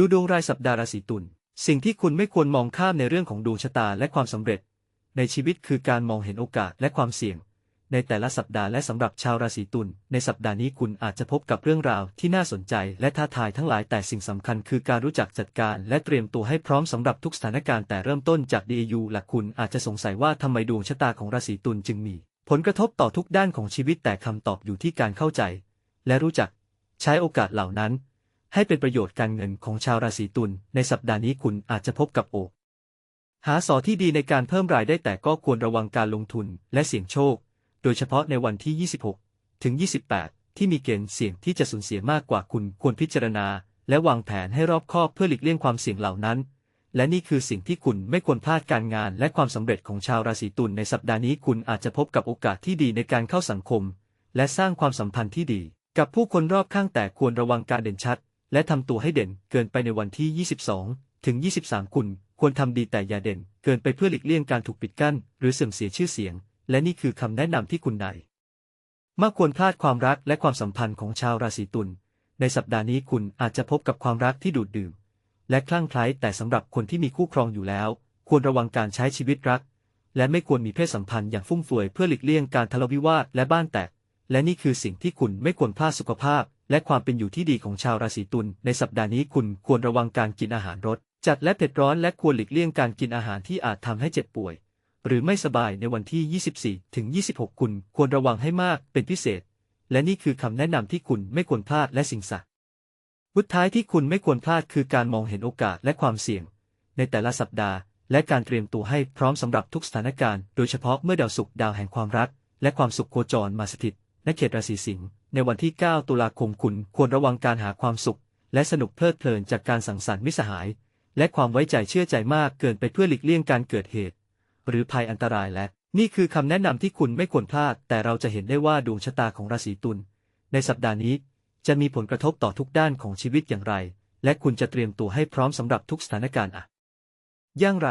ดูดวงรายสัปดาห์ราศีตุล สิ่งที่คุณไม่ควรมองข้ามในเรื่องของดวงชะตาและความสำเร็จ ในชีวิตคือการมองเห็นโอกาสและความเสี่ยง ในแต่ละสัปดาห์และสำหรับชาวราศีตุล ในสัปดาห์นี้คุณอาจจะพบกับเรื่องราวที่น่าสนใจและท้าทายทั้งหลายแต่สิ่งสำคัญคือการรู้จักจัดการและเตรียมตัวให้พร้อมสำหรับทุกสถานการณ์แต่เริ่มต้นจาก DAU หลักคุณอาจจะสงสัยว่าทำไมดวงชะตาของราศีตุลจึงมี ผลกระทบต่อทุกด้านของชีวิตแต่คำตอบอยู่ที่การเข้าใจ และรู้จัก ใช้โอกาสเหล่านั้น ให้เป็นประโยชน์การเงินของชาวราศีตุลในสัปดาห์นี้คุณอาจจะพบกับโอกหาสอที่ดีในการเพิ่มรายได้แต่ก็ควรระวังการลงทุนและเสี่ยงโชค โดยเฉพาะในวันที่ 26 ถึง 28 ที่มีเกณฑ์เสี่ยงที่จะสูญเสียมากกว่าคุณควรพิจารณา และวางแผนให้รอบคอบเพื่อหลีกเลี่ยงความเสี่ยงเหล่านั้น และนี่คือสิ่งที่คุณไม่ควรพลาดการงานและความสำเร็จของชาวราศีตุลในสัปดาห์นี้คุณอาจจะพบกับโอกาสที่ดีในการเข้าสังคม และสร้างความสัมพันธ์ที่ดี กับผู้คนรอบข้างแต่ควรระวังการเด่นชัด และทำตัวให้เด่นเกินไปในวันที่ 22 ถึง 23คุณควรทำดีแต่อย่าเด่น เกินไปเพื่อหลีกเลี่ยงการถูกปิดกั้น หรือเสื่อมเสียชื่อเสียง และนี่คือคำแนะนำที่คุณใดมากควรพลาดความรักและความสัมพันธ์ของชาวราศีตุลในสัปดาห์นี้คุณอาจจะพบกับความรักที่ดูดดื่ม และคลั่งไคล้แต่สำหรับคนที่มีคู่ครองอยู่แล้ว ควรระวังการใช้ชีวิตรัก และไม่ควรมีเพศสัมพันธ์อย่างฟุ่มเฟือยเพื่อหลีกเลี่ยงการทะเลาะวิวาทและบ้านแตก และนี่คือสิ่งที่คุณไม่ควรพลาดสุขภาพ และความเป็นอยู่ที่ดีของชาวราศีตุลในสัปดาห์นี้คุณควรระวังการกินอาหารรสจัดและเผ็ดร้อนและควรหลีกเลี่ยงการกินอาหารที่อาจทำให้เจ็บป่วย หรือไม่สบายในวันที่ 24 ถึง 26 คุณควรระวังให้มากเป็นพิเศษ และนี่คือคำแนะนำที่คุณไม่ควรพลาดและสิ่งศักดิ์วุท้ายที่คุณไม่ควรพลาดคือการมองเห็นโอกาสและความเสี่ยง ในแต่ละสัปดาห์ และการเตรียมตัวให้พร้อมสำหรับทุกสถานการณ์ โดยเฉพาะเมื่อดาวศุกร์ดาวแห่งความรัก และความสุขโคจรมาสถิต ณเขตราศีสิงห์ในวันที่ 9 ตุลาคมคุณควรระวังการหาความสุข และสนุกเพลิดเพลินจากการสังสรรค์มิสหาย และความไว้ใจเชื่อใจมากเกินไปเพื่อหลีกเลี่ยงการเกิดเหตุ หรือภัยอันตรายและ นี่คือคำแนะนำที่คุณไม่ควรพลาด แต่เราจะเห็นได้ว่าดวงชะตาของราศีตุลในสัปดาห์นี้ จะมีผลกระทบต่อทุกด้านของชีวิตอย่างไร และคุณจะเตรียมตัวให้พร้อมสำหรับทุกสถานการณ์อะอย่างไร